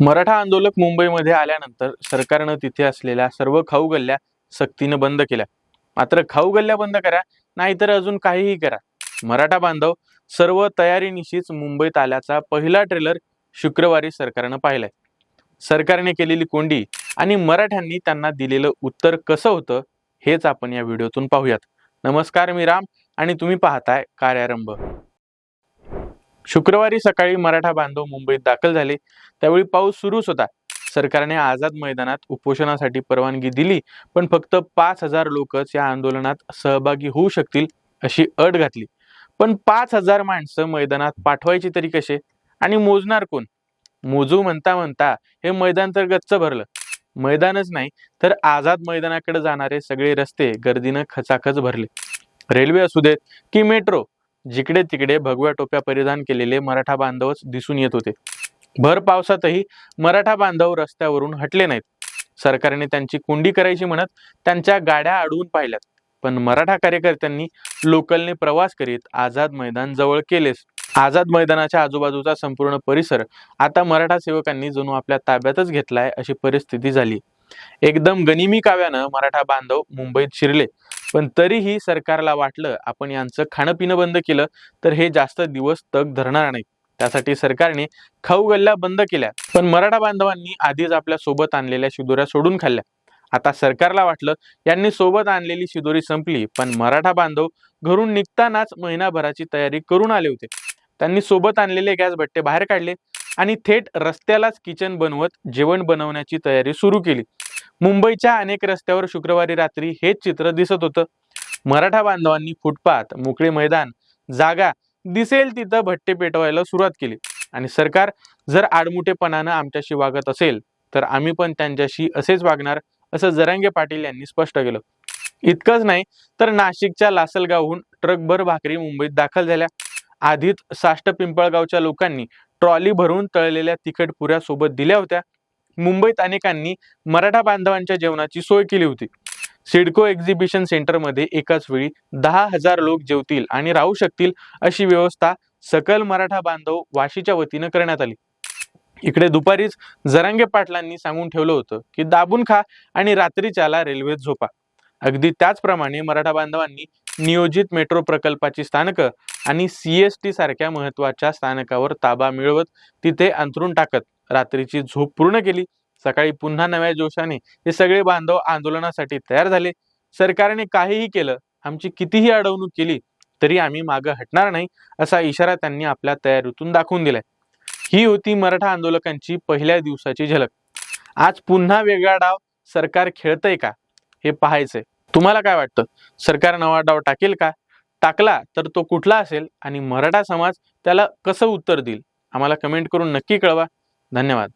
मराठा आंदोलक मुंबईमध्ये आल्यानंतर सरकारनं तिथे असलेल्या सर्व खाऊ गल्ल्या सक्तीनं बंद केल्या. मात्र खाऊ गल्ल्या बंद करा नाहीतर अजून काहीही करा. मराठा बांधव सर्व तयारीनिशीच मुंबईत आल्याचा पहिला ट्रेलर शुक्रवारी सरकारनं पाहिलाय. सरकारने केलेली कोंडी आणि मराठ्यांनी त्यांना दिलेलं उत्तर कसं होतं हेच आपण या व्हिडिओतून पाहूयात. नमस्कार मी राम आणि तुम्ही पाहताय कार्यारंभ. शुक्रवारी सकाळी मराठा बांधव मुंबईत दाखल झाले. त्यावेळी पाऊस सुरूच होता. सरकारने आझाद मैदानात उपोषणासाठी परवानगी दिली पण फक्त पाच हजार लोकच या आंदोलनात सहभागी होऊ शकतील अशी अट घातली. पण पाच हजार माणसं मैदानात पाठवायची तरी कसे? आणि मोजणार कोण? मोजू म्हणता म्हणता हे मैदान तर गच्च भरलं. मैदानच नाही तर आझाद मैदानाकडे जाणारे सगळे रस्ते गर्दीनं खचाखच भरले. रेल्वे असू देत की मेट्रो जिकडे तिकडे भगव्या टोप्या परिधान केलेले मराठा बांधवच दिसून येत होते. भर पावसातही मराठा बांधव रस्त्यावरून हटले नाहीत. सरकारने त्यांची कुंडी करायची म्हणत त्यांच्या गाड्या अडवून पाहिल्यात. पण मराठा कार्यकर्त्यांनी लोकलने प्रवास करीत आझाद मैदान जवळ केलेच. आझाद मैदानाच्या आजूबाजूचा संपूर्ण परिसर आता मराठा सेवकांनी जणू आपल्या ताब्यातच घेतलाय अशी परिस्थिती झाली. एकदम गनिमी काव्यानं मराठा बांधव मुंबईत शिरले. पण तरीही सरकारला वाटलं आपण यांचं खाणं पिणं बंद केलं तर हे जास्त दिवस तग धरणार नाही. त्यासाठी सरकारने खाऊ गल्ल्या बंद केल्या. पण मराठा बांधवांनी आधीच आपल्यासोबत आणलेल्या शिदोऱ्या सोडून खाल्ल्या. आता सरकारला वाटलं यांनी सोबत आणलेली शिदोरी संपली पण मराठा बांधव घरून निघतानाच महिनाभराची तयारी करून आले होते. त्यांनी सोबत आणलेले गॅस भट्टे बाहेर काढले. आणि थेट रस्त्यालाच किचन बनवत जेवण बनवण्याची तयारी सुरू केली. मुंबईच्या अनेक रस्त्यावर शुक्रवारी रात्री हेच चित्र दिसत होतं. मराठा बांधवांनी फुटपाथ मोकळे मैदान जागा दिसेल तिथं भट्टे पेटवायला सुरुवात केली. आणि सरकार जर आडमुठेपणानं आमच्याशी वागत असेल तर आम्ही पण त्यांच्याशी असेच वागणार असं जरांगे पाटील यांनी स्पष्ट केलं. इतकंच नाही तर नाशिकच्या लासलगावहून ट्रकभर भाकरी मुंबईत दाखल झाल्या. आधीच साष्ट पिंपळगावच्या लोकांनी ट्रॉली भरून तळलेल्या तिखट पुऱ्या सोबत दिल्या होत्या. मुंबईत अनेकांनी मराठा बांधवांच्या जेवणाची सोय केली होती. सिडको एक्झिबिशन सेंटरमध्ये एकाच वेळी दहा हजार लोक जेवतील आणि राहू शकतील अशी व्यवस्था सकल मराठा बांधव वाशीच्या वतीनं करण्यात आली. इकडे दुपारीच जरांगे पाटलांनी सांगून ठेवलं होतं की दाबून खा आणि रात्रीच्याला रेल्वेत झोपा. अगदी त्याचप्रमाणे मराठा बांधवांनी नियोजित मेट्रो प्रकल्पाची स्थानकं आणि सी एस सारख्या महत्त्वाच्या स्थानकावर ताबा मिळवत तिथे अंथरून टाकत रात्रीची झोप पूर्ण केली. सकाळी पुन्हा नव्या जोशाने हे सगळे बांधव आंदोलनासाठी तयार झाले. सरकारने काहीही केलं आमची कितीही अडवणूक केली तरी आम्ही मागं हटणार नाही असा इशारा त्यांनी आपल्या तयारीतून दाखवून दिलाय. ही होती मराठा आंदोलकांची पहिल्या दिवसाची झलक. आज पुन्हा वेगळा डाव सरकार खेळतंय का? हे पाहायचंय. तुम्हाला काय वाटतं? सरकार नवा डाव टाकेल का? टाकला तर तो कुठला असेल? आणि मराठा समाज त्याला कसं उत्तर देईल? आम्हाला कमेंट करून नक्की कळवा. धन्यवाद.